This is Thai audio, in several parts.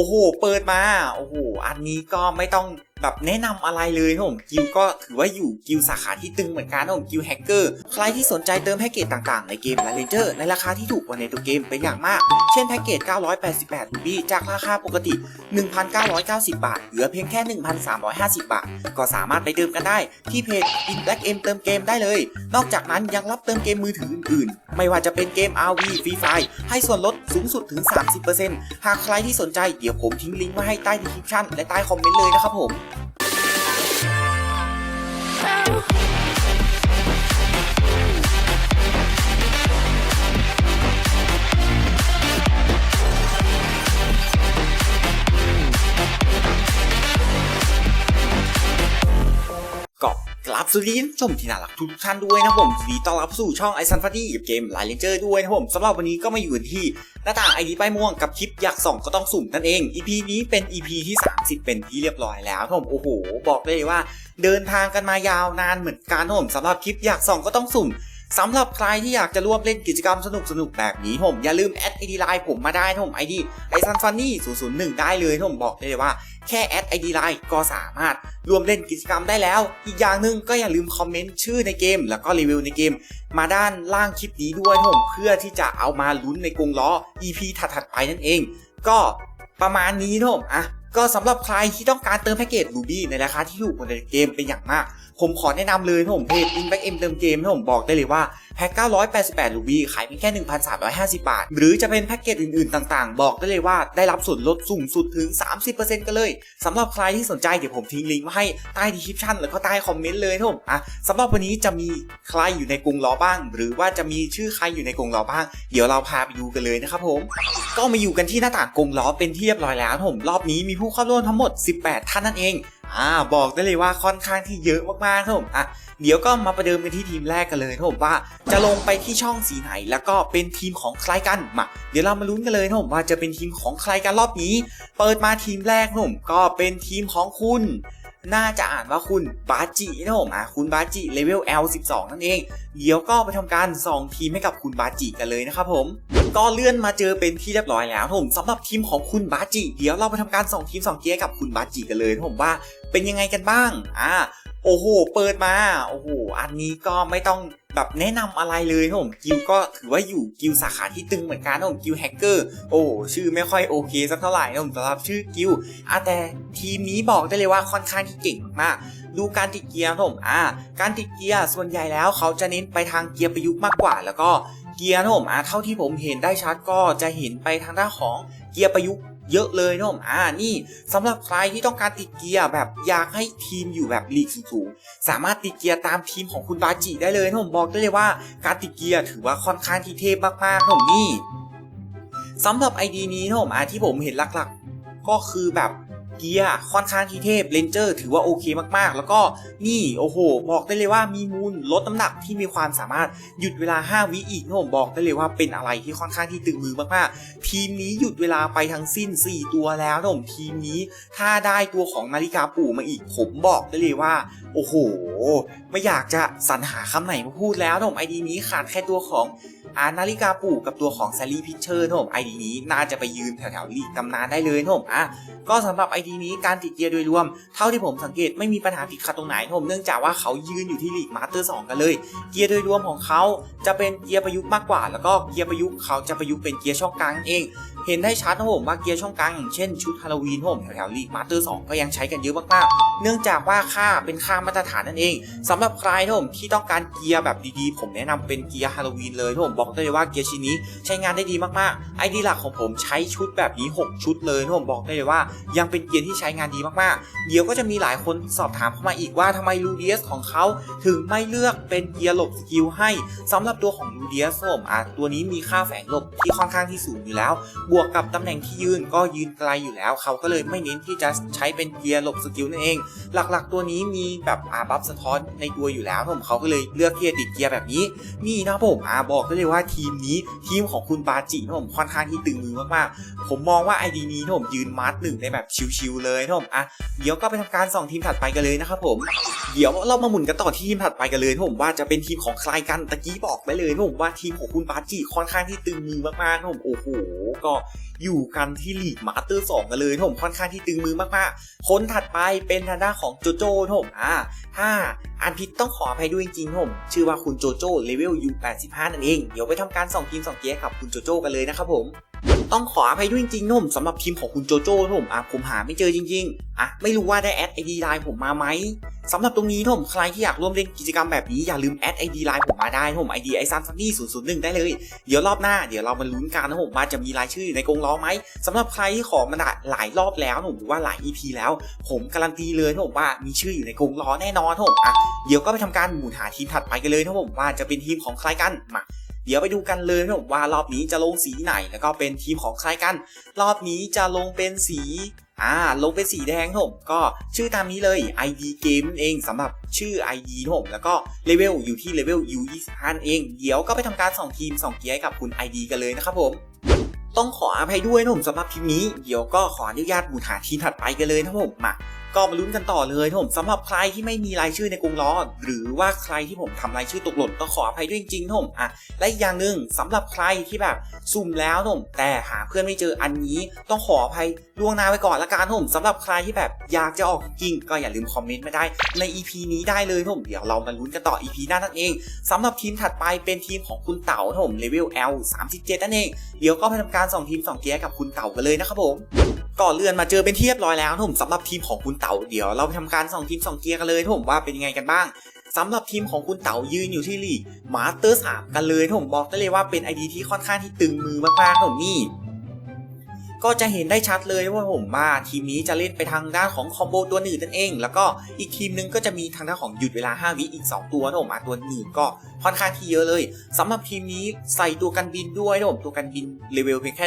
โอ้โห เปิดมา โอ้โห อันนี้ก็ไม่ต้อง แบบแนะนำอะไรเลยนะผมกิวก็ถือว่าอยู่กิวสาขาที่ตึงเหมือนกันนะผมกิวแฮกเกอร์ใครที่สนใจเติมแพ็กเกจต่างๆ ในเกมและเลนเจอร์ในราคาที่ถูกกว่าในตัวเกมเป็นอย่างมาก เช่นแพ็กเกจ 988รูบี้จากราคาปกติ 1,990 บาท เหลือเพียงแค่ 1,350 บาท ก็สามารถไปเติมกันได้ที่เพจ In Black M เติมเกมได้เลย นอกจากนั้นยังรับเติมเกมมือถืออื่นๆ ไม่ว่าจะเป็นเกม RV Free Fire ให้ส่วนลดสูงสุดถึง 30%หากใครที่สนใจเดี๋ยวผมทิ้งลิงก์ไว้ให้ใต้ดีคริปชั่นและใต้คอมเมนต์เลยนะครับผมก็ กลับสวัสดีท่านผู้ชมที่น่ารักทุกท่านด้วยนะผมยินดีต้อนรับสู่ช่องไอซันฟัดดี้เกมไลน์เลนเจอร์ด้วยนะผมสำหรับวันนี้ก็มาอยู่ที่หน้าต่างไอดีป้ายม่วงกับคลิปอยากส่องก็ต้องสุ่มนั่นเอง EP นี้เป็น EP ที่ 30 เป็นที่เรียบร้อยแล้วนะผมโอ้โห บอกได้เลยว่า เดินทางกันมายาวนานเหมือนกันนะผมสำหรับคลิปอยากส่องก็ต้องสุ่ม สำหรับใครที่อยากจะร่วมเล่นกิจกรรมสนุกๆแบบนี้ผมอย่าลืมแอดไอดีไลน์ผมมาได้นะผมไอดีไอซันฟันนี่001 ได้เลยนะผมบอกได้เลยว่าแค่แอดไอดีไลน์ก็สามารถร่วมเล่นกิจกรรมได้แล้ว อีกอย่างหนึ่งก็อย่าลืมคอมเมนต์ชื่อในเกม แล้วก็รีวิวในเกม มาด้านล่างคลิปนี้ด้วยนะผมเพื่อที่จะเอามาลุ้นในกรงล้อ EP ถัดๆไปนั่นเอง ก็ประมาณนี้นะผมอะก็สำหรับใครที่ต้องการเติมแพ็กเกจ Ruby ในราคาที่ถูกกว่าในเกมเป็นอย่างมาก ผมขอแนะนำเลยนะผมเพจ In Back M เติมเกมนะผมบอกได้เลยว่าแพ็ก988 Ruby ขายเพียงแค่ 1,350 บาท หรือจะเป็นแพ็กเกจอื่นๆต่างๆ บอกได้เลยว่าได้รับส่วนลดสูงสุดถึง 30%กันเลยสำหรับใครที่สนใจเดี๋ยวผมทิ้งลิงก์มาให้ใต้ดีคริปชั่นแล้วก็ใต้คอมเมนต์เลยนะผมอะสำหรับวันนี้จะมีใครอยู่ในกรุงล้อบ้าง หรือว่าจะมีชื่อใครอยู่ในกรุงล้อบ้าง เดี๋ยวเราพาไปดูกันเลยนะครับผมก็มาอยู่กันที่หน้าต่างกรุงล้อเป็นที่เรียบร้อยแล้วผมรอบนี้มีผู้เข้าร่วมทั้งหมด 18 ท่านนั่นเอง อ่าบอกได้เลยว่าค่อนข้างที่เยอะมากๆครับผมอะเดี๋ยวก็มาประเดิมกันที่ทีมแรกกันเลยครับผมว่าจะลงไปที่ช่องสีไหน แล้วก็เป็นทีมของใครกันมาเดี๋ยวเรามาลุ้นกันเลยครับผมว่าจะเป็นทีมของใครกันรอบนี้ เปิดมาทีมแรกครับผมก็เป็นทีมของคุณน่าจะอ่านว่าคุณบาจินะผมอะคุณบาจิเลเวล L12 นั่นเอง เดี๋ยวก็ไปทำการส่องทีมให้กับคุณบาจิกันเลยนะครับผม ก็เลื่อนมาเจอเป็นที่เรียบร้อยแล้วผมสำหรับทีมของคุณบาจิ เดี๋ยวเราไปทำการส่องทีมส่องเกียร์กับคุณบาจิกันเลยผมว่าเป็นยังไงกันบ้างอ่าโอ้โห เปิดมา โอ้โห อันนี้ก็ไม่ต้องแบบแนะนำอะไรเลยนะผมกิวก็ถือว่าอยู่กิวสาขาที่ตึงเหมือนกันนะผมกิวแฮกเกอร์โอ้ชื่อไม่ค่อยโอเคสักเท่าไหร่นะผมสำหรับชื่อกิวอะแต่ทีมนี้บอกได้เลยว่าค่อนข้างที่เก่งมาก ดูการติดเกียร์นะผมอ่าการติดเกียร์ส่วนใหญ่แล้วเขาจะเน้นไปทางเกียร์ประยุกต์มากกว่า แล้วก็ เกียร์นะผมอ่าเท่าที่ผมเห็นได้ชัดก็จะเห็นไปทางด้านของเกียร์ประยุกต์เยอะเลยนะผมอ่านี่สำหรับใครที่ต้องการติดเกียร์แบบอยากให้ทีมอยู่แบบลีกสูงๆสามารถติดเกียร์ตามทีมของคุณบาจิได้เลยนะผมบอกได้เลยว่าการติดเกียร์ถือว่าค่อนข้างที่เทพมากๆนะผมนี่สำหรับไอดีนี้นะผมอ่าที่ผมเห็นหลักๆ ก็คือแบบ เกียร์ค่อนข้างที่เทพเลนเจอร์ถือว่าโอเคมากๆ แล้วก็นี่โอ้โห บอกได้เลยว่ามีมูลลดน้ำหนักที่มีความสามารถหยุดเวลา 5 วิอีกนะผมบอกได้เลยว่าเป็นอะไรที่ค่อนข้างที่ตึงมือมากๆ ทีมนี้หยุดเวลาไปทั้งสิ้น 4 ตัวแล้วนะผมทีมนี้ถ้าได้ตัวของนาฬิกาปู่มาอีกผมบอกได้เลยว่า โอ้โห ไม่อยากจะสรรหาคำไหนมาพูดแล้วนะผมไอดีนี้ขาดแค่ตัวของ อานาฬิกาปู่กับตัวของแซารีพิชเชอร์นะผมไอดีนี้น่าจะไปยืนแถวๆลีกตำนานได้เลยนะผมอะก็สำหรับไอดีนี้การติดเกียร์โดยรวม เท่าที่ผมสังเกตไม่มีปัญหาติดขัดตรงไหนนะผมเนื่องจากว่าเขายืนอยู่ที่ลีกมาสเตอร์2กันเลย เกียร์โดยรวมของเขาจะเป็นเกียร์ประยุกต์มากกว่า แล้วก็เกียร์ประยุกต์เขาจะประยุกต์เป็นเกียร์ช่องกลางเองเห็นได้ชัดนะผมว่าเกียร์ช่องกลางอย่างเช่นชุดฮาโลวีนนะผมแถวๆลีกมาสเตอร์2ก็ยังใช้กันเยอะมากๆ เนื่องจากว่าค่าเป็นค่ามาตรฐานนั่นเองสำหรับใครนะผมที่ต้องการเกียร์แบบดีๆ ผมแนะนำเป็นเกียร์ฮาโลวีนเลยนะผมบอกได้เลยว่าเกียร์ชิ้นนี้ใช้งานได้ดีมากๆไอดีหลักของผมใช้ชุดแบบนี้ 6 ชุดเลยนะผมบอกได้เลยว่า ยังเป็นเกียร์ที่ใช้งานดีมากๆ เดี๋ยวก็จะมีหลายคนสอบถามเข้ามาอีกว่าทำไมลูเดียสของเขาถึงไม่เลือกเป็นเกียร์หลบสกิลให้สำหรับตัวของลูเดียสผมอะตัวนี้มีค่าแฝงหลบที่ค่อนข้างที่สูงอยู่แล้ว บวกกับตำแหน่งที่ยืนก็ยืนไกลอยู่แล้ว เขาก็เลยไม่เน้นที่จะใช้เป็นเกียร์หลบสกิลนั่นเอง หลักๆ ตัวนี้มีแบบอาบัฟสะท้อนในตัวอยู่แล้วผมเขาก็เลยเลือกที่จะติดเกียร์แบบนี้นี่นะผมอาบอกได้เลยว่าทีมนี้ทีมของคุณบาจินะผมค่อนข้างที่ตึงมือมากๆ ผมมองว่าไอดีนี้นะผมยืนมาร์หนึ่งในแบบชิวๆเลยนะผมอะเดี๋ยวก็ไปทำการส่องทีมถัดไปกันเลยนะครับผมเดี๋ยวเรามาหมุนกันต่อที่ทีมถัดไปกันเลยนะผมว่าจะเป็นทีมของใครกันตะกี้บอกไปเลยนะผมว่าทีมของคุณบาจิค่อนข้างที่ตึงมือมากๆนะผมโอ้โหก็ อยู่กันที่ลีกมาสเตอร์2กันเลยผมค่อนข้างที่ตึงมือมากๆ คนถัดไปเป็นทางด้านของโจโจ้ผมอ่าถ้าอ่านผิดต้องขออภัยด้วยจริงๆผมชื่อว่าคุณโจโจ้เลเวล U85 นั่นเอง เดี๋ยวไปทำการส่องทีมสองเกียร์กับคุณโจโจ้กันเลยนะครับผม ต้องขออภัยด้วยจริงๆนะผมสำหรับทีมของคุณโจโจ้นะผมอะผมหาไม่เจอจริง ๆอะไม่รู้ว่าได้แอดไอดีไลน์ผมมาไหมสำหรับตรงนี้นะผมใครที่อยากร่วมเล่นกิจกรรมแบบนี้อย่าลืมแอดไอดีไลน์ผมมาได้นะผมไอดีไอซันซันนี่ศูนย์ศูนย์หนึ่งได้เลย เดี๋ยวรอบหน้าเดี๋ยวเรามาลุ้นกันนะผมว่าจะมีรายชื่ออยู่ในกรงล้อไหมสำหรับใครที่ขอมาหลายรอบแล้วนะผมหรือว่าหลาย EP แล้ว ผมการันตีเลยนะผมว่ามีชื่ออยู่ในกรงล้อแน่นอนนะผมอะเดี๋ยวก็ไปทำการหมุนหาทีมถัดไปกันเลยนะผมว่าจะเป็นทีมของใครกันมา เดี๋ยวไปดูกันเลยนะผมว่ารอบนี้จะลงสีไหนแล้วก็เป็นทีมของใครกัน รอบนี้จะลงเป็นสีอ่าลงเป็นสีแดงนะผมก็ชื่อตามนี้เลย ID เกมเองสำหรับชื่อ ID นะผมแล้วก็เลเวลอยู่ที่เลเวล U25 เอง เดี๋ยวก็ไปทำการส่องทีมส่องเกียร์ให้กับคุณ ID กันเลยนะครับผมต้องขออภัยด้วยนะผมสำหรับทีมนี้ เดี๋ยวก็ขออนุญาตหมุนหาทีมถัดไปกันเลยนะผมมา ก็มาลุ้นกันต่อเลยนะผมสำหรับใครที่ไม่มีรายชื่อในกรงล้อ หรือว่าใครที่ผมทำรายชื่อตกหล่นต้องขออภัยด้วยจริงๆนะผมอะและอีกอย่างหนึ่งสำหรับใครที่แบบสุ่มแล้วนะผมแต่หาเพื่อนไม่เจออันนี้ต้องขออภัยล่วงหน้าไว้ก่อนละกันนะผมสำหรับใครที่แบบอยากจะออกจริงก็อย่าลืมคอมเมนต์มาได้ใน EP นี้ได้เลยนะผมเดี๋ยวเรามาลุ้นกันต่อ EP หน้านั่นเองสำหรับทีมถัดไปเป็นทีมของคุณเต๋านะผมเลเวล L 37นั่นเองเดี๋ยวก็ไปทำการสองทีมสองเกียร์กับคุณเต่ากันเลยนะครับผมก่อนเลื่อนมาเจอเป็นที่เรียบร้อยแล้วผมสำหรับทีมของคุณเต่าเดี๋ยวเราไปทำการส่องทีมส่องเกียร์กันเลยผมว่าเป็นยังไงกันบ้างสำหรับทีมของคุณเต๋ายืนอยู่ที่ลีกมาสเตอร์สามกันเลยผมบอกได้เลยว่าเป็นไอดีที่ค่อนข้างที่ตึงมือมากๆนะผมนี่ ก็จะเห็นได้ชัดเลยว่าผมว่าทีมนี้จะเล่นไปทางด้านของคอมโบตัวหนึ่งนั่นเอง แล้วก็อีกทีมนึงก็จะมีทางด้านของหยุดเวลา 5 วิอีก 2 ตัวนะผมอะตัวหนึ่งก็ค่อนข้างที่เยอะเลยสำหรับทีมนี้ใส่ตัวกันบินด้วยนะผมตัวกันบินเลเวลเพียงแค่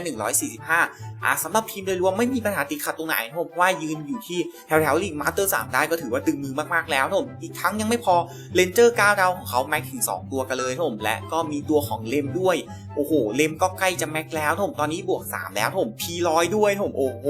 145 อะสำหรับทีมโดยรวมไม่มีปัญหาติดขัดตรงไหนนะผมว่ายืนอยู่ที่แถวแถวๆลีกมาสเตอร์3ได้ก็ถือว่าตึงมือมากๆแล้วนะผมอีกทั้งยังไม่พอเลนเจอร์9ดาวของเขาแม็กถึง 2 ตัวกันเลยนะผมและก็มีตัวของเลมด้วยโอ้โหเลมก็ใกล้จะแม็กแล้วนะผมตอนนี้บวก 3 แล้วนะผมพีร้อยด้วยผมโอ้โห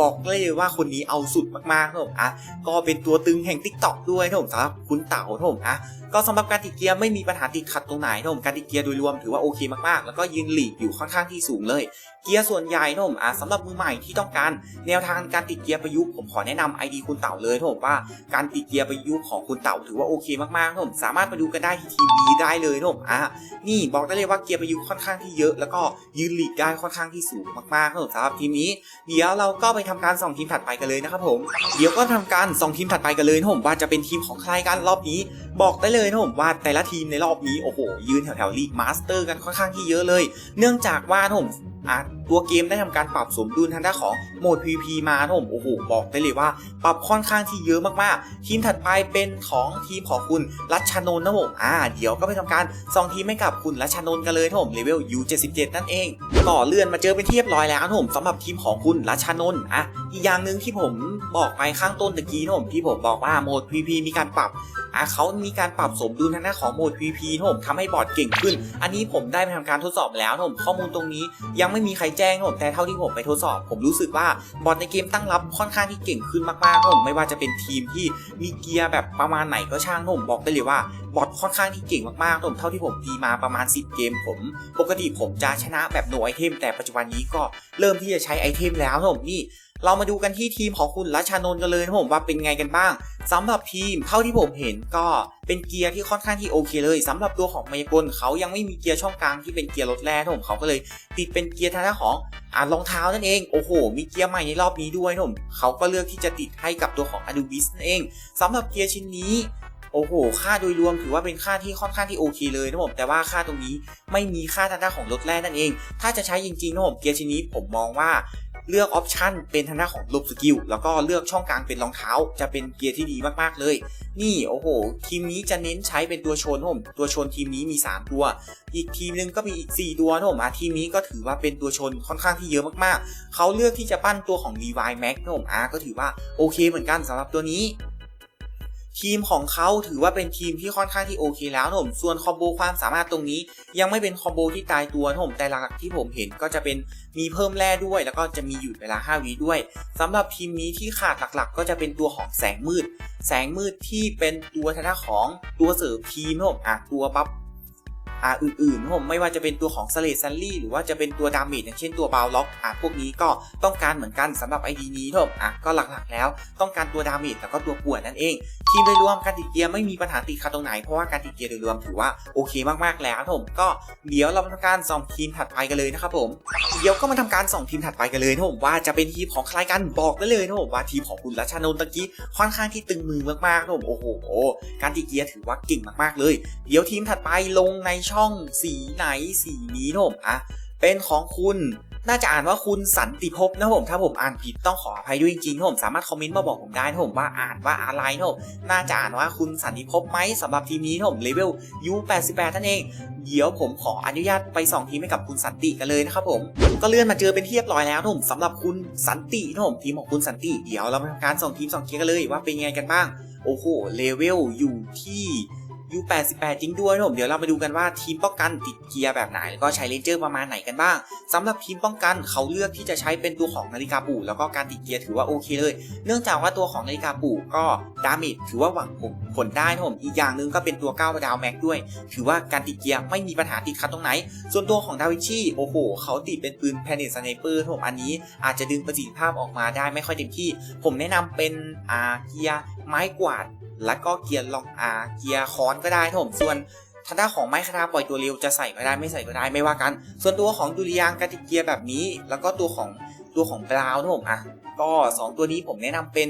บอกเลยว่าคนนี้เอาสุดมากๆนะผมอะก็เป็นตัวตึงแห่งติ๊กต็อกด้วยนะผมสำหรับคุณเต๋านะผมอะ ก็สำหรับการติดเกียร์ไม่มีปัญหาติดขัดตรงไหนนะผมการติดเกียร์โดยรวมถือว่าโอเคมากๆ แล้วก็ยืนหลีกอยู่ค่อนข้างที่สูงเลย เกียร์ส่วนใหญ่นะผมอะสำหรับมือใหม่ที่ต้องการแนวทางการติดเกียร์ประยุกต์ผมขอแนะนำ ID คุณเต่าเลยนะผมว่าการติดเกียร์ประยุกต์ของคุณเต่าถือว่าโอเคมากๆนะผมสามารถมาดูกันได้ที่ทีวีได้เลยนะผมอะนี่บอกได้เลยว่าเกียร์ประยุกต์ค่อนข้างที่เยอะ แล้วก็ยืนหลีกได้ค่อนข้างที่สูงมากๆครับผมสำหรับทีมนี้ เดี๋ยวเราก็ไปทำการส่องทีมถัดไปกันเลยนะครับผมเดี๋ยวก็ทำการส่องทีมถัดไปกันเลยนะผมว่าจะเป็นทีมของใครกันรอบนี้ บอกได้เลยเลยนะผมว่าแต่ละทีมในรอบนี้โอ้โหยืนแถวๆลีกมาสเตอร์กันค่อนข้างที่เยอะเลย เนื่องจากว่าผมตัวเกมได้ทำการปรับสมดุลทางด้านของโหมด PVP มานะผมโอ้โหบอกได้เลยว่า ปรับค่อนข้างที่เยอะมากๆ ทีมถัดไปเป็นของทีมของคุณรัชชานนท์นะผมอ่าเดี๋ยวก็ไปทำการส่องทีมให้กับคุณรัชชานนท์กันเลยนะผมเลเวล U77 นั่นเอง ต่อเลื่อนมาเจอเป็นที่เรียบร้อยแล้วนะผมสำหรับทีมของคุณรัชชานนท์อะอีกอย่างหนึ่งที่ผมบอกไปข้างต้นตะกี้นะผมที่ผมบอกว่าโหมด PVP มีการปรับ อะเขามีการปรับสมดุลทางด้านของโหมด PVP นะผมทำให้บอร์ดเก่งขึ้น อันนี้ผมได้ไปทำการทดสอบแล้วนะผมข้อมูลตรงนี้ยังไม่มีใครแจ้งนะผมแต่เท่าที่ผมไปทดสอบ ผมรู้สึกว่าบอร์ดในเกมตั้งรับค่อนข้างที่เก่งขึ้นมากๆนะผมไม่ว่าจะเป็นทีมที่มีเกียร์แบบประมาณไหนก็ช่างนะผมบอกได้เลยว่าบอร์ดค่อนข้างที่เก่งมากๆผมเท่าที่ผมตีมาประมาณ 10 เกมผม ปกติผมจะชนะแบบโนไอเทมแต่ปัจจุบันนี้ก็เริ่มที่จะใช้ไอเทมแล้วผมนี่ เรามาดูกันที่ทีมของคุณรัชานนท์กันเลยนะผมว่าเป็นไงกันบ้างสำหรับทีมเท่าที่ผมเห็นก็เป็นเกียร์ที่ค่อนข้างที่โอเคเลยสำหรับตัวของมายากลเขายังไม่มีเกียร์ช่องกลางที่เป็นเกียร์รถแร่นะผมเขาก็เลยติดเป็นเกียร์ทางด้านของอ่ารองเท้านั่นเองโอ้โห มีเกียร์ใหม่ในรอบนี้ด้วยนะผมเขาก็เลือกที่จะติดให้กับตัวของ a d u b i s นั่นเองสำหรับเกียร์ชิ้นนี้โอ้โห ค่าโดยรวมถือว่าเป็นค่าที่ค่อนข้างที่โอเคเลยนะผม แต่ว่าค่าตรงนี้ไม่มีค่าทางด้านของรถแร่นั่นเอง ถ้าจะใช้จริงๆนะผมเกียร์ชิ้นนี้ผมมองว่า เลือกออปชันเป็นทางด้านของลบสกิลแล้วก็เลือกช่องกลางเป็นรองเท้า จะเป็นเกียร์ที่ดีมากๆเลย นี่โอ้โห ทีมนี้จะเน้นใช้เป็นตัวชนผมตัวชนทีมนี้มี 3 ตัว อีกทีมนึงก็มีอีก 4 ตัวนะผมอะทีมนี้ก็ถือว่าเป็นตัวชนค่อนข้างที่เยอะมากๆ เขาเลือกที่จะปั้นตัวของ Levi Max นะผมอะก็ถือว่าโอเคเหมือนกันสำหรับตัวนี้ ทีมของเขาถือว่าเป็นทีมที่ค่อนข้างที่โอเคแล้วนะผมส่วนคอมโบความสามารถตรงนี้ ยังไม่เป็นคอมโบที่ตายตัวนะผมแต่หลักๆที่ผมเห็นก็จะเป็นมีเพิ่มแร่ด้วย แล้วก็จะมีหยุดเวลา 5วิด้วยสำหรับทีมนี้ที่ขาดหลักๆ ก็จะเป็นตัวของแสงมืด แสงมืดที่เป็นตัวทนาของตัวเสริมทีมนะผมอะตัวบัฟ อ่าอื่นๆผมไม่ว่าจะเป็นตัวของสเลซันลี่หรือว่าจะเป็นตัวดาเมจอย่างเช่นตัวบาวล็อกอ่าพวกนี้ก็ต้องการเหมือนกันสำหรับ ID นี้ผมอะก็หลักๆแล้ว ต้องการตัวดาเมจแล้วก็ตัวป่วนนั่นเอง ทีมโดยรวมการติดเกียร์ไม่มีปัญหาติดขัดตรงไหนเพราะว่าการติดเกียร์โดยรวมถือว่าโอเคมากๆแล้วผมก็เดี๋ยวเราทำการส่องทีมถัดไปกันเลยนะครับผมเดี๋ยวก็มาทำการส่องทีมถัดไปกันเลยนะผมว่าจะเป็นทีมของใครกันบอกได้เลยนะผมว่าทีมของคุณรัชนนท์ตะกี้ค่อนข้างที่ตึงมือมากๆนะผมโอ้โห การติดเกียร์ถือว่าเก่งมากๆเลย เดี๋ยวทีมถัดไปลงในชช่องสีไหนสีนี้นะผมอะเป็นของคุณน่าจะอ่านว่าคุณสันติภพนะผมถ้าผมอ่านผิดต้องขออภัยด้วยจริงๆนะผมสามารถคอมเมนต์มาบอกผมได้นะผมว่าอ่านว่าอะไรนะผมน่าจะอ่านว่าคุณสันติภพไหมสำหรับทีมนี้นะผมเลเวล U88 นั่นเอง เดี๋ยวผมขออนุญาตไปส่องทีมให้กับคุณสันติกันเลยนะครับผมก็เลื่อนมาเจอเป็นที่เรียบร้อยแล้วนะผมสำหรับคุณสันตินะผมทีมของคุณสันติเดี๋ยวเรามาทำการส่องทีมส่องเกียร์กันเลยว่าเป็นยังไงกันบ้างโอ้โหเลเวลอยู่ที่ U88 จริงด้วยนะผมเดี๋ยวเรามาดูกันว่าทีมป้องกันติดเกียร์แบบไหนแล้วก็ใช้เลนเจอร์ประมาณไหนกันบ้างสำหรับทีมป้องกันเขาเลือกที่จะใช้เป็นตัวของนาฬิกาปู่แล้วก็การติดเกียร์ถือว่าโอเคเลย เนื่องจากว่าตัวของนาฬิกาปู่ก็ดาเมจถือว่าหวังผลได้นะผมอีกอย่างหนึ่งก็เป็นตัว9ดาวแม็กด้วย ถือว่าการติดเกียร์ไม่มีปัญหาติดขัดตรงไหน ส่วนตัวของดาวิชีโอ้โหเขาติดเป็นปืนแพนิสไนเปอร์ผมอันนี้ อาจจะดึงประสิทธิภาพออกมาได้ไม่ค่อยเต็มที่ ผมแนะนำเป็นอาเกียร์ไม้กวาดแล้วก็เกียร์ลองอาเกียร์คอนก็ได้ครับผมส่วนทางด้านของไม้คาทาปล่อยตัวเร็วจะใส่ก็ได้ไม่ใส่ก็ได้ไม่ว่ากัน ส่วนตัวของดุริยางค์กติเกียร์แบบนี้ แล้วก็ตัวของตัวของบราวน์นะผมอะก็ 2 ตัวนี้ผมแนะนำเป็น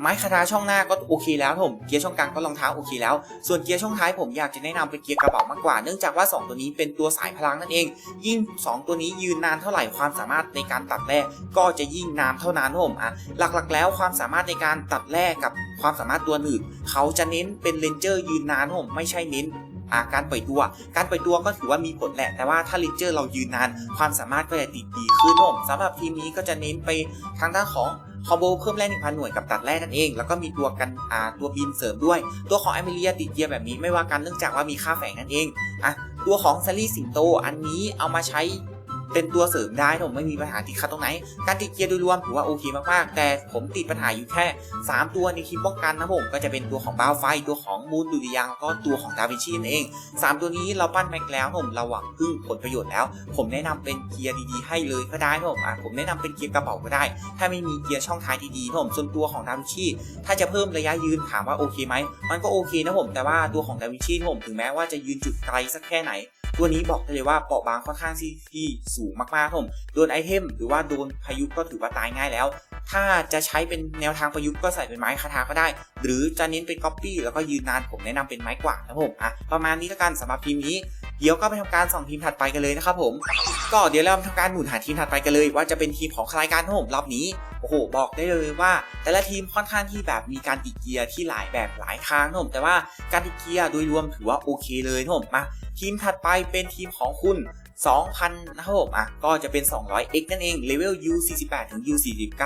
ไม้คาทาช่องหน้าก็โอเคแล้วผมเกียร์ช่องกลางก็รองเท้าโอเคแล้ว ส่วนเกียร์ช่องท้ายผมอยากจะแนะนำเป็นเกียร์กระเป๋ามากกว่า เนื่องจากว่า 2 ตัวนี้เป็นตัวสายพลังนั่นเอง ยิ่ง 2 ตัวนี้ยืนนานเท่าไหร่ความสามารถในการตัดแร่ก็จะยิ่งนานเท่านั้นผมอะหลักๆ แล้วความสามารถในการตัดแร่กับความสามารถตัวอื่นเขาจะเน้นเป็นเลนเจอร์ยืนนานผมไม่ใช่เน้นอาการปล่อยตัว การปล่อยตัวก็ถือว่ามีผลแหละ แต่ว่าถ้าลนเจอร์เรายืนนาน ความสามารถก็จะติดดีขึ้นผมสำหรับทีมนี้ก็จะเน้นไปทางด้านของ คอมโบเพิ่มแร่1,000หน่วยกับตัดแร่นั่นเอง แล้วก็มีตัวกันอ่าตัวบินเสริมด้วย ตัวของแอมิเลียติดเกียร์แบบนี้ไม่ว่ากันเนื่องจากว่ามีค่าแฝงนั่นเองอะตัวของซารีสิงโตอันนี้เอามาใช้ เป็นตัวเสริมได้ผมไม่มีปัญหาติดขัดตรงไหน การติดเกียร์โดยรวมถือว่าโอเคมากๆ แต่ผมติดปัญหาอยู่แค่ 3 ตัวในทีมป้องกันนะผมก็จะเป็นตัวของบ้าไฟตัวของมูนดุริยางแล้วก็ตัวของดาวินชีนั่นเอง 3 ตัวนี้เราปั้นแม็กแล้วผมเราหวังพึ่งผลประโยชน์แล้ว ผมแนะนำเป็นเกียร์ดีๆให้เลยก็ได้ผมอะผมแนะนำเป็นเกียร์กระเป๋าก็ได้ ถ้าไม่มีเกียร์ช่องท้ายดีๆผมส่วนตัวของดาวินชีถ้าจะเพิ่มระยะยืนถามว่าโอเคไหมมันก็โอเคนะผมแต่ว่าตัวของดาวินชีผมถึงแม้ว่าจะยืนจุดไกลสักแค่ไหน ตัวนี้บอกได้เลยว่าเปราะบางค่อนข้างที่ทสูงมากๆครับผมโดนไอเทมหรือว่าโดนพายุก็ถือว่าตายง่ายแล้ว ถ้าจะใช้เป็นแนวทางประยุกต์ก็ใส่เป็นไม้คาถาก็ได้ หรือจะเน้นเป็นก๊อปปี้แล้วก็ยืนนานผมแนะนำเป็นไม้กวาดนะผมอะประมาณนี้แล้วกันสำหรับทีมนี้ เดี๋ยวก็ไปทำการส่องทีมถัดไปกันเลยนะครับผม ก็เดี๋ยวเราทำการหมุนหาทีมถัดไปกันเลย ว่าจะเป็นทีมของใครกันนะผมรอบนี้โอ้โหบอกได้เลยว่า แต่ละทีมค่อนข้างที่แบบมีการติดเกียร์ที่หลายแบบหลายทางนะผมแต่ว่าการติดเกียร์โดยรวมถือว่าโอเคเลยนะผมมาทีมถัดไปเป็นทีมของคุณ2,000 นะครับผมอะ ก็จะเป็น 200x นั่นเอง เลเวล U48 ถึง U49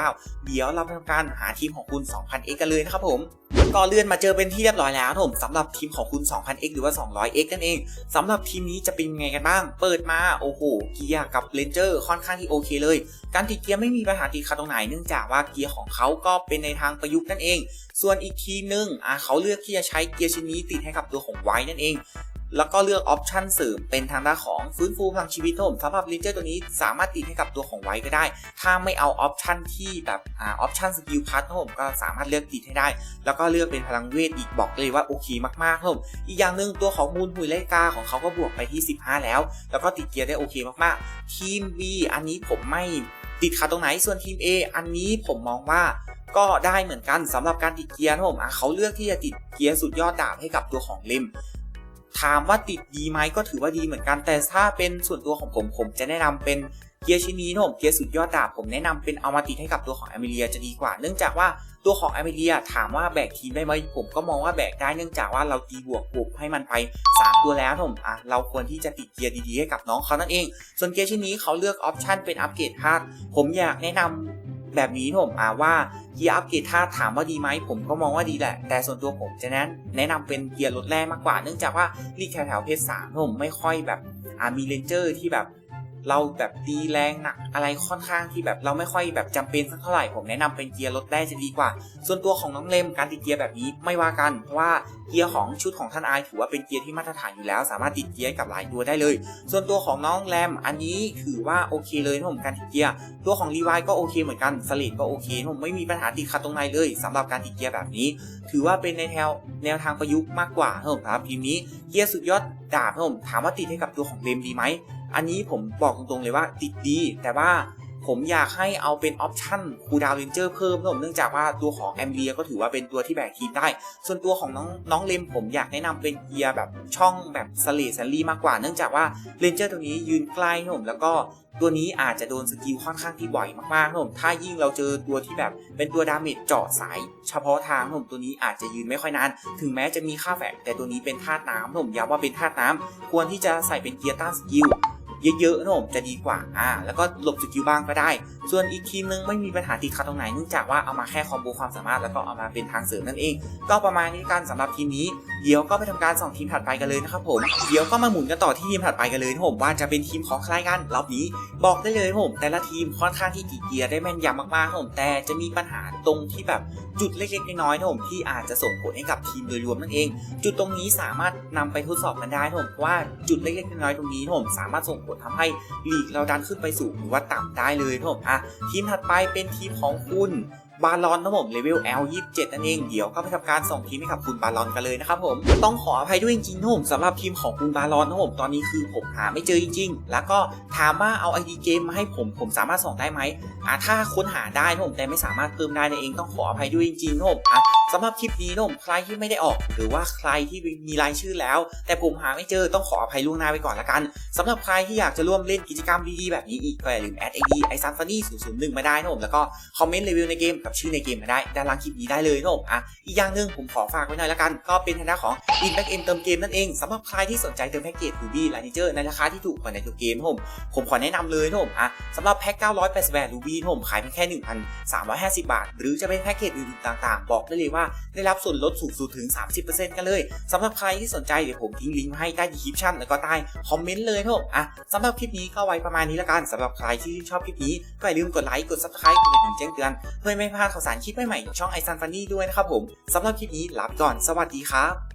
เดี๋ยวเราไปทำการหาทีมของคุณ 2,000x กันเลยนะครับผม ก็เลื่อนมาเจอเป็นที่เรียบร้อยแล้วผมสำหรับทีมของคุณ 2,000x หรือว่า 200x นั่นเองสำหรับทีมนี้จะเป็นยังไงกันบ้าง เปิดมาโอ้โหเกียร์กับเลนเจอร์ค่อนข้างที่โอเคเลย การติดเกียร์ไม่มีปัญหาติดขัดตรงไหนเนื่องจากว่าเกียร์ของเขาก็เป็นในทางประยุกต์นั่นเอง ส่วนอีกทีมหนึงอะเขาเลือกที่จะใช้เกียร์ชิ้นนี้ติดให้กับตัวของไว้นั่นเอง แล้วก็เลือกออปชันเสริมเป็นทางด้านของฟื้นฟูพลังชีวิตครับผมสำหรับลิเจอร์ตัวนี้สามารถติดให้กับตัวของไว้ก็ได้ ถ้าไม่เอาออปชันที่แบบออปชันสกิลพัทครับผมก็สามารถเลือกติดให้ได้ แล้วก็เลือกเป็นพลังเวทอีกบอกเลยว่าโอเคมากๆครับผมอีกอย่างหนึ่งตัวของมูลหุยไลกาของเขาก็บวกไปที่ 15 แล้ว แล้วก็ติดเกียร์ได้โอเคมากๆ ทีม B อันนี้ผมไม่ติดขัดตรงไหนส่วนทีม A อันนี้ผมมองว่าก็ได้เหมือนกันสำหรับการติดเกียร์นะผมเขาเลือกที่จะติดเกียร์สุดยอดดาบให้กับตัวของเลม ถามว่าติดดีไหมก็ถือว่าดีเหมือนกัน แต่ถ้าเป็นส่วนตัวของผมผมจะแนะนำเป็นเกียร์ชิ้นนี้นะผมเกียร์สุดยอดดาบผมแนะนำเป็นเอามาติดให้กับตัวของแอมิเลียจะดีกว่า เนื่องจากว่าตัวของแอมิเลียถามว่าแบกทีมได้ไหมผมก็มองว่าแบกได้เนื่องจากว่าเราตีบวกบวกให้มันไป 3 ตัวแล้วผมอะเราควรที่จะติดเกียร์ดีๆให้กับน้องเขานั่นเอง ส่วนเกียร์ชิ้นนี้เขาเลือกออปชันเป็นอัปเกรดธาตุผมอยากแนะนำ แบบนี้ผมอาว่าเกียร์อัปเกรดธาถามว่าดีไหมผมก็มองว่าดีแหละ แต่ส่วนตัวผมจะแนะแนะนำเป็นเกียร์รถแรกมากกว่า เนื่องจากว่าลีกแถวเพชรสามผมไม่ค่อยแบบอามีเลนเจอร์ที่แบบ เราแบบตีแรงหนักอะไรค่อนข้างที่แบบเราไม่ค่อยแบบจำเป็นสักเท่าไหร่ผมแนะนำเป็นเกียร์รถได้จะดีกว่า ส่วนตัวของน้องเลมการติดเกียร์แบบนี้ไม่ว่ากันเพราะว่าเกียร์ของชุดของท่านไอถือว่าเป็นเกียร์ที่มาตรฐานอยู่แล้ว สามารถติดเกียร์กับหลายตัวได้เลย ส่วนตัวของน้องแรมอันนี้ถือว่าโอเคเลยนะผมการติดเกียร์ตัวของรีวายก็โอเคเหมือนกันสลิดก็โอเคผมไม่มีปัญหาติดขัดตรงไหนเลยสำหรับการติดเกียร์แบบนี้ ถือว่าเป็นในแนวแนวทางประยุกต์มากกว่าครับผมครับทีมนี้เกียร์สุดยอดดาบครับผมถามว่าติดให้กับตัวของเลมดีไหม อันนี้ผมบอกตรงๆเลยว่าติดดี แต่ว่าผมอยากให้เอาเป็นออปชั่นคูดาวเรนเจอร์เพิ่มนะผมเนื่องจากว่าตัวของแอมเบียก็ถือว่าเป็นตัวที่แบกทีมได้ ส่วนตัวของน้องน้องเลมผมอยากแนะนำเป็นเกียร์แบบช่องแบบสเลสลีมากกว่า เนื่องจากว่าเรนเจอร์ตัวนี้ยืนใกล้นะผมแล้วก็ตัวนี้อาจจะโดนสกิลค่อนข้างที่บ่อยมากๆนะผมถ้ายิ่งเราเจอตัวที่แบบเป็นตัวดาเมจเจาะสายเฉพาะทางนะผมตัวนี้อาจจะยืนไม่ค่อยนาน ถึงแม้จะมีค่าแฝงแต่ตัวนี้เป็นธาตุน้ำนะผมย้ำว่าเป็นธาตุน้ำควรที่จะใส่เป็นเกียร์ต้านสกิล เยอะๆนะผมจะดีกว่าอ่าแล้วก็หลบสกิลบ้างก็ได้ ส่วนอีกทีมนึงไม่มีปัญหาติดขัดตรงไหนเนื่องจากว่าเอามาแค่คอมโบความสามารถแล้วก็เอามาเป็นทางเสริมนั่นเอง ก็ประมาณนี้กันสำหรับทีมนี้เดี๋ยวก็ไปทำการส่องทีมถัดไปกันเลยนะครับผมเดี๋ยวก็มาหมุนกันต่อที่ทีมถัดไปกันเลยนะผมว่าจะเป็นทีมของใครกันรอบนี้บอกได้เลยนะผม แต่ละทีมค่อนข้างที่ตีเกียร์ได้แม่นยำมากๆผมแต่จะมีปัญหาตรงที่แบบจุดเล็กๆน้อยๆนะผมที่อาจจะส่งผลให้กับทีมโดยรวมนั่นเอง จุดตรงนี้สามารถนำไปทดสอบกันได้นะผมว่าจุดเล็กๆน้อยๆตรงนี้นะผมสามารถส่งผลทำให้ลีกเราดันขึ้นไปสูงหรือว่าต่ำได้เลยนะผมอะทีมถัดไปเป็นทีมของคุณ บาลอนนะผมเลเวล L 27 นั่นเองเดี๋ยวก็ไปทำการส่งทีมให้กับคุณบาลอนกันเลยนะครับผมต้องขออภัยด้วยจริงๆนะผมสำหรับทีมของคุณบาลอนนะผมตอนนี้คือผมหาไม่เจอจริง ๆ แล้วก็ถามว่าเอาไอดีเกมมาให้ผมผมสามารถส่งได้ไหมอะถ้าค้นหาได้นะผมแต่ไม่สามารถเพิ่มได้นั่นเองต้องขออภัยด้วยจริงๆนะผมอะสำหรับคลิปนี้นะผมใครที่ไม่ได้ออก หรือว่าใครที่มีรายชื่อแล้ว แต่ผมหาไม่เจอต้องขออภัยล่วงหน้าไปก่อนละกันสำหรับใครที่อยากจะร่วมเล่นกิจกรรมดีๆแบบนี้อีกก็อย่าลืมแอดไอดีไอซันฟันนี่ศูนย์ศูนย์หนึ่งมาได้นะผมแล้วก็คอมเมนต์รีวิวในเกมกับชื่อในเกมมาได้ด้านล่างคลิปนี้ได้เลยนะผมอะอีกอย่างหนึ่งผมขอฝากไว้หน่อยละกัน ก็เป็นทางด้านของ i n b a c k End เติมเกมนั่นเองสำหรับใครที่สนใจเติมแพ็กเกจ Ruby l i n e r ในราคาที่ถูกกว่าในตัวเกมผมผมขอแนะนำเลยนะผมอะสำหรับแพ็ก988 Ruby ผมขายเพียงแค่ 1,350 บาท หรือจะเป็นแพ็กเกจอื่นๆต่างๆ บอกได้เลยว่าได้รับส่วนลดสูงสุดถึง 30%กันเลยสำหรับใครที่สนใจเดี๋ยวผมทิ้งลิงก์ไว้ให้ใต้ดีคริปชั่นแล้วก็ใต้คอมเมนต์เลยนะผมอะสำหรับคลิปนี้ก็ไว้ประมาณนี้ละกันสำหรับใครที่ชอบคลิปนี้ก็อย่าลืมกดไลค์กด subscribe กดกระดิ่งแจ้งเตือนเพื่อไม่พลาดข่าวสารคลิปใหม่ๆของช่องไอซันฟันนี่ด้วยนะครับผมสำหรับคลิปนี้ลาไปก่อนสวัสดีครับ